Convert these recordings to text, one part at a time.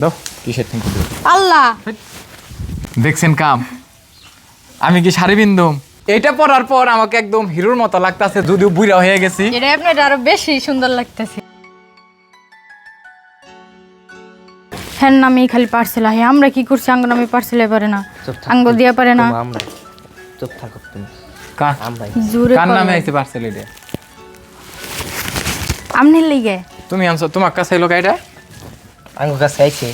দাও। Thank you Allah. দেখছেন কাম? আমি কি শাড়ি বিন্দুম এটা পরার পর আমাকে একদম হিরোর মতো লাগতাছে যদিও বুড়া হয়ে গেছি। এটা আপনার আরও বেশি সুন্দর লাগতেছে। হ্যাঁ নামে খালি পার্সেল আহে আমরা কি করছি? আঙ্গ নামে পার্সেল পারে না। আঙ্গ দিয়া পারে না। তোমরা আমরা চুপ থাকো তুমি। কা- জোরে কার নামে আইছে পার্সেল এটা? আমনি লিগে। তুমি আনছো তোমার কাছে এলো এটা? কাছে আইছে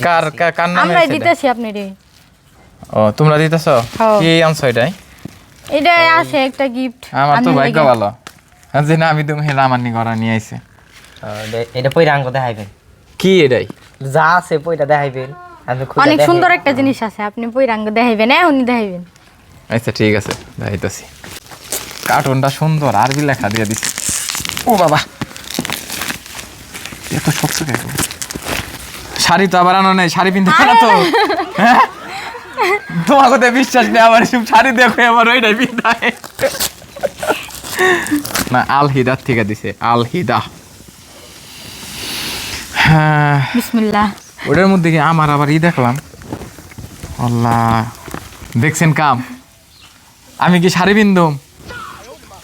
কার কার- কার নামে আমরাই আইছে এটা? দিতেছি আপনি রে ও তোমরা দিতেছো? হ্যাঁ। কি আনছো এটাই? এটা আছে একটা গিফট আমার তো ভাগ্য ভালো। আর যে না আমি তুমি হেলা আমার নি করা নিয়ে আইছে। এটা পয়রা আঙ্গু দেখাইবেন। কি এটাই? যা আছে পয়রা দেখাইবেন। আমি খুঁজে অনেক দেখাই। সুন্দর একটা জিনিস আছে আপনি পৈরাঙ্গ দেখাইবেন। এখনই দেখাইবেন। আচ্ছা ঠিক আছে যাইতেছি কার্টুনটা সুন্দর আরবি লেখা দিয়ে দিছি। ও বাবা! এত শক্ত কেন শাড়ি তো আবার আনো নেই শাড়ি পিনতে পারো তো? হ্যাঁ? তোমার কথা বিশ্বাস নেই আবার সব শাড়ি দেখো আবার ওইটাই পিন্তায় না আল হিদার থেকে দিছে আল হিদা হ্যাঁ। বিসমিল্লাহ। ওটার মধ্যে কি আমার আবার ই দেখলাম? আল্লাহ দেখছেন কাম? আমি কি শাড়ি বিন্দুম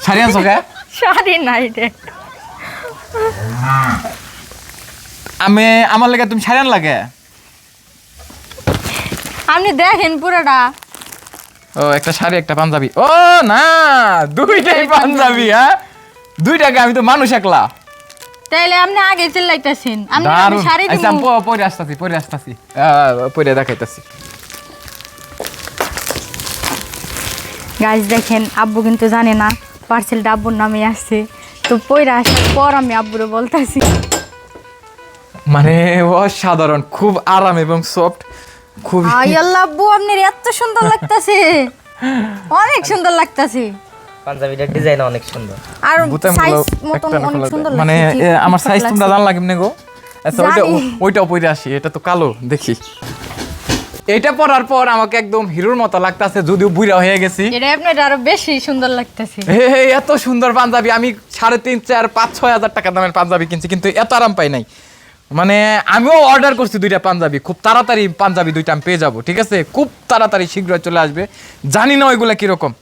শাড়ি আনছো কে? শাড়ি নাই রে। আমি আমার লাগে তুমি আন লাগে? আপনি দেখেন পুরোটা। ও একটা শাড়ি একটা পাঞ্জাবি। ও না দুইটাই পাঞ্জাবি। হ্যাঁ? দুইটাকে আমি তো মানুষ একলা। তাইলে আপনি আগে চিল্লাইতেছেন। আমি দারুণ শাড়ি আচ্ছা দিব প- পরে আসতাছি পরে আসতাছি। পরে দেখাইতাছি। গাছ দেখেন আব্বু কিন্তু জানে না পার্সেলটা আব্বুর নামে আসছে। তো পয়রা আসার পর আমি আব্বুরে বলতেছি। মানে অসাধারণ খুব আরাম এবং সফট খুব আই আল্লাহ আব্বু আপনার এত সুন্দর লাগতাছে। অনেক সুন্দর লাগতাছে। পাঞ্জাবিটার ডিজাইন অনেক সুন্দর। আর সাইজ মতন অনেক সুন্দর মানে আমার সাইজ তোমরা। জানলা কেমনে গো? আচ্ছা ওইটা জানি। ওইটাও পরে আসি এটা তো কালো দেখি। এটা পরার পর আমাকে একদম হিরোর মতো লাগতাছে যদিও বুড়া হয়ে গেছি। এটা আপনার আরও বেশি সুন্দর লাগতাছে। হে হে, এত সুন্দর পাঞ্জাবি আমি সাড়ে তিন চার পাঁচ ছয় হাজার টাকা দামের পাঞ্জাবি কিনছি কিন্তু এত আরাম পাই নাই। মানে আমিও অর্ডার করছি দুইটা পাঞ্জাবি। খুব তাড়াতাড়ি পাঞ্জাবি দুইটা আমি পেয়ে যাব ঠিক আছে? খুব তাড়াতাড়ি শীঘ্রই চলে আসবে। জানি না ওইগুলা কীরকম।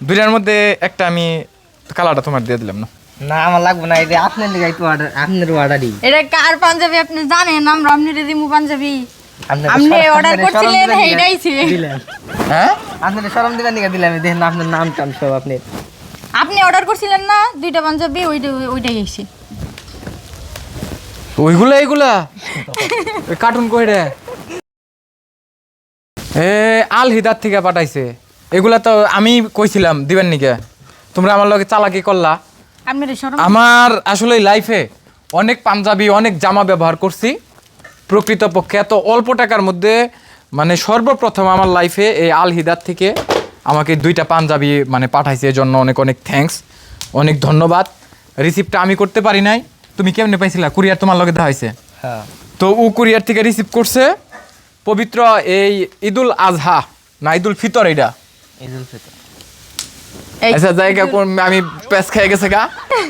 দুইটার মধ্যে একটা আমি কালারটা তোমার দিয়ে দিলাম না? না আমার লাগবে না এটা আপনার দিকে একটু অর্ডার আপনার অর্ডারই এটা কার পাঞ্জাবি আপনি জানেন? আমরা আপনি দিমু পাঞ্জাবি। আপনি আপনার করছিলেন, এইটাই ছিল। দিলেন। হ্যাঁ? আপনার সরম দিবেন নিগা দিলাম দেখেন আপনার নাম টাম সব আপনি। আপনি অর্ডার করছিলেন না? দুইটা পাঞ্জাবি ওইটা ওইটাই এসে। ওইগুলা এইগুলা? কার্টুন কই রে? এ আল হিদার থেকে পাঠাইছে। এগুলা তো আমি কইছিলাম দিবেন নিকে? তোমরা আমার লগে চালাকি করলা। আমার আসলে লাইফে অনেক পাঞ্জাবি অনেক জামা ব্যবহার করছি। প্রকৃতপক্ষে এত অল্প টাকার মধ্যে মানে সর্বপ্রথম আমার লাইফে এই আল হিদার থেকে আমাকে দুইটা পাঞ্জাবি মানে পাঠাইছে। এজন্য অনেক অনেক থ্যাঙ্কস অনেক ধন্যবাদ। রিসিপ্টটা আমি করতে পারি নাই। তুমি কেমনে পাইছিলা? কুরিয়ার তোমার লগে দেওয়া হয়েছে হ্যাঁ। তো ও কুরিয়ার থেকে রিসিভ করছে পবিত্র এই ঈদুল আজহা না ঈদুল ফিতর এটা? ঈদুল ফিতর। আচ্ছা জায়গা কোন আমি প্যাস খেয়ে গেছে গা।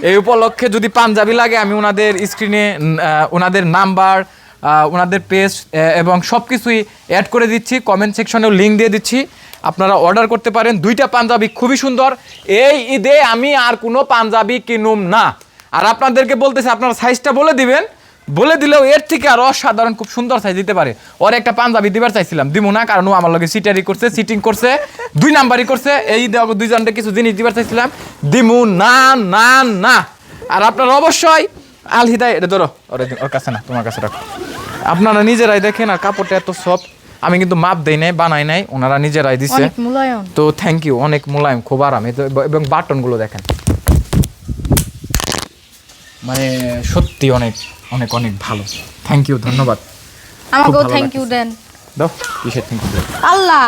এই উপলক্ষে যদি পাঞ্জাবি লাগে আমি ওনাদের স্ক্রিনে ওনাদের নাম্বার ওনাদের পেজ এবং সব কিছুই অ্যাড করে দিচ্ছি। কমেন্ট সেকশনেও লিঙ্ক দিয়ে দিচ্ছি। আপনারা অর্ডার করতে পারেন। দুইটা পাঞ্জাবি খুবই সুন্দর। এই ঈদে আমি আর কোনো পাঞ্জাবি কিনুম না। আর আপনাদেরকে বলতেছি আপনারা সাইজটা বলে দিবেন। বলে দিলেও এর থেকে আর অসাধারণ খুব সুন্দর সাইজ দিতে পারে। ওর একটা পাঞ্জাবি দিবার চাইছিলাম দিমু না কারণ ও আমার লগে সিটারি করছে সিটিং করছে দুই নাম্বারই করছে এই দেওয়া দুইজনকে কিছু জিনিস দিবার চাইছিলাম দিমু না না না। আর আপনারা অবশ্যই আল হিদায় এটা ধরো ওর ওর কাছে না তোমার কাছে রাখো। আপনারা নিজেরাই দেখেন আর কাপড়টা এত সফট আমি কিন্তু মাপ দেই নাই বানাই নাই ওনারা নিজেরাই দিছে। তো থ্যাংক ইউ অনেক মোলায়েম খুব আরাম। এবং বাটনগুলো দেখেন। মানে সত্যি অনেক অনেক অনেক ভালো। থ্যাংক ইউ ধন্যবাদ। আমাকেও থ্যাংক ইউ দেন। দাও কিসের থ্যাংক ইউ আল্লাহ!